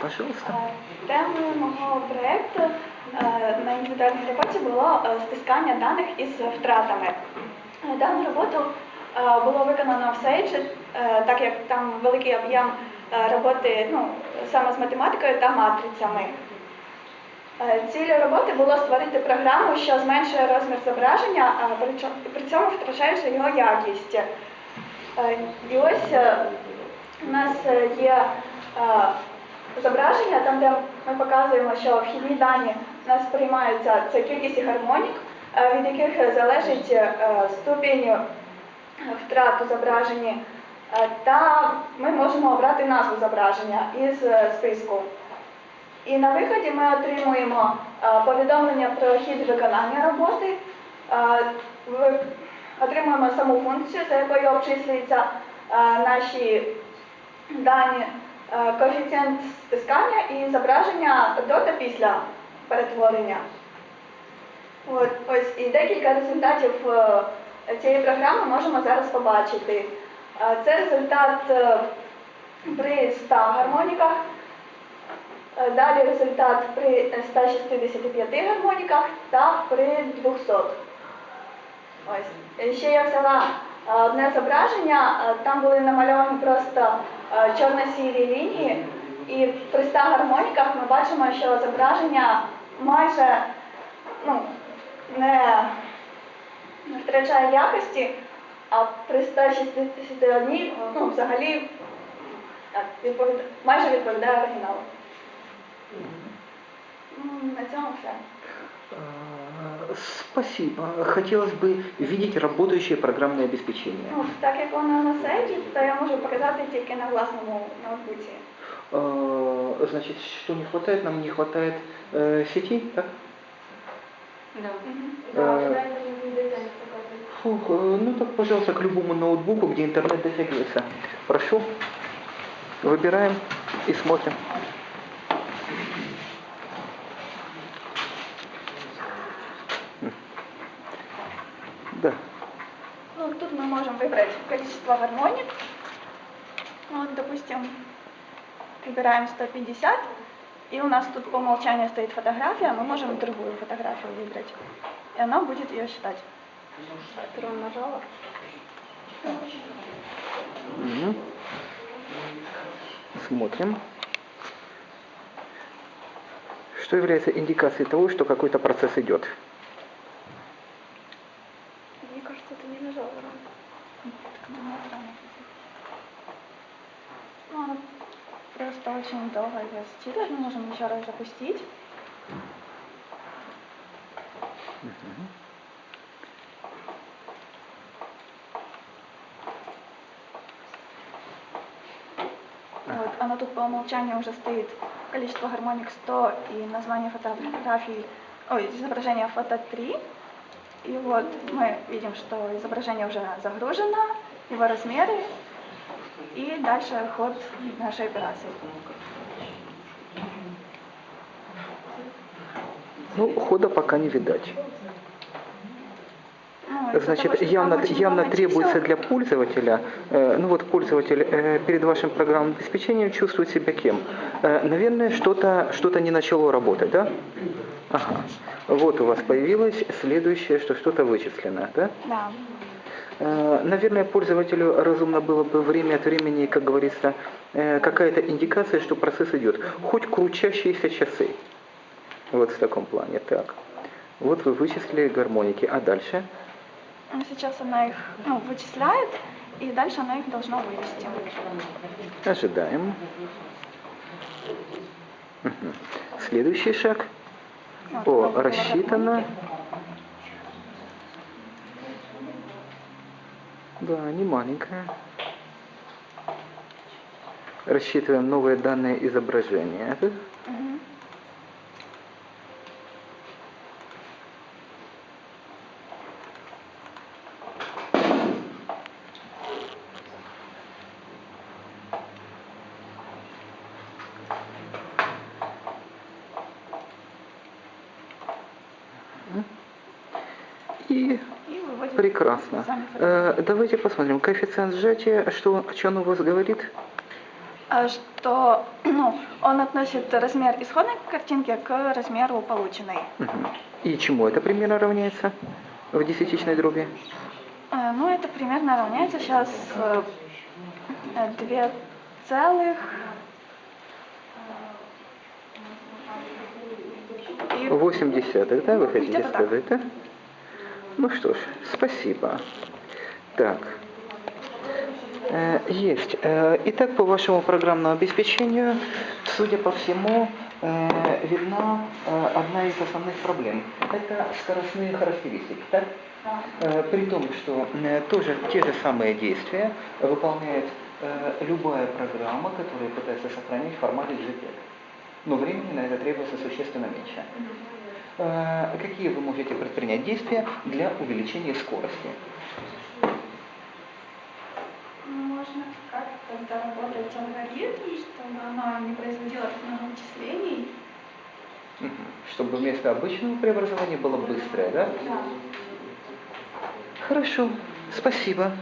Пожалуйста. Темою мого проєкту е, на індивідуальній роботі було е, стискання даних із втратами. Е, Дану роботу е, було виконано в е, так як там великий об'єм е, роботи ну, саме з математикою та матрицями. Е, роботи було створити програму, що зменшує розмір зображення, а при цьому втрачаючи його якість. Е, І ось е, у нас е, є е, зображення, там, де ми показуємо, що вхідні дані у нас приймаються це кількість гармонік, е, від яких залежить е, ступінь е, втрат у зображенні. Та ми можемо обрати назву зображення із списку. І на виході ми отримуємо повідомлення про хід виконання роботи, отримуємо саму функцію, за якою обчислюються наші дані, коефіцієнт стискання і зображення до та після перетворення. От, ось і декілька результатів е, цієї програми можемо зараз побачити. Е, Це результат е, при 100 гармоніках, е, далі результат при 165 гармоніках та при 200. Ось. Е, Ще я взяла е, одне зображення, е, там були намальовані просто е, чорно-сірі лінії, і при 100 гармоніках ми бачимо, що зображення майже ну, не, втрачає якості, а при 161 ну, взагалі відповідає, майже відповідає оригіналу. Спасибо. Хотелось бы видеть работающее программное обеспечение. Ну, так як воно на сайті, то я можу показати тільки на власному ноутбуці. А, Значит, что не хватает? Нам не хватает э, сети, так? Да. Э, Фух, э, ну так, пожалуйста, к любому ноутбуку, где интернет дотягивается. Прошу. Выбираем и смотрим. Можем выбрать количество гармоник. Ну, Вот, допустим, выбираем 150. И у нас тут по умолчанию стоит фотография, мы можем другую фотографию выбрать. И она будет ее считать. Которую нажала. Мгм. Смотрим. Что является индикацией того, что какой-то процесс идет? Мне кажется, ты не нажала рано. Так, ну, надо рано. Ну, она очень долго ее. Мы можем еще раз запустить. Вот, оно тут по умолчанию уже стоит количество гармоник 100 и название фотографии, ой, изображение фото 3. И вот мы видим, что изображение уже загружено, его размеры и дальше ход нашей операции. Ну, хода пока не видать. Из-за Значит, явно, явно требуется для пользователя, э, ну вот пользователь э, перед вашим программным обеспечением чувствует себя кем? Э, наверное, что-то что не начало работать, да? Ага. Вот у вас появилось следующее, что что-то вычислено, да? Да. Наверное, пользователю разумно было бы время от времени, как говорится, какая-то индикация, что процесс идет. Хоть крутящиеся часы. Вот в таком плане. Так. Вот вы вычислили гармоники. А дальше? Ну, Сейчас она их ну, вычисляет, и дальше она их должна вывести. Ожидаем. Мгм. Следующий шаг. Вот, О, выбрала рассчитано. Да, не маленькая. Рассчитываем новые данные изображения. Мгм. И И прекрасно. Э, давайте посмотрим. Коэффициент сжатия, что, о чем он у вас говорит? э, что ну, он относит размер исходной картинки к размеру полученной. Мгм. И чему это примерно равняется в десятичной дроби? Э, Ну, это примерно равняется сейчас две целых и 8 десятых, да, вы хотите сказать, да? Ну что ж, спасибо. Так. Э, Есть. Э, Итак, по вашему программному обеспечению, судя по всему, э, видна одна из основных проблем. Это скоростные характеристики, так? При том, что тоже те же самые действия выполняет любая программа, которая пытается сохранить в формате JPEG. Но времени на это требуется существенно меньше. Э, Какие вы можете предпринять действия для увеличения скорости? Можно как-то доработать алгоритм, чтобы она не производила так много вычислений. Чтобы вместо обычного преобразования было быстрое, да? Да. Хорошо, спасибо.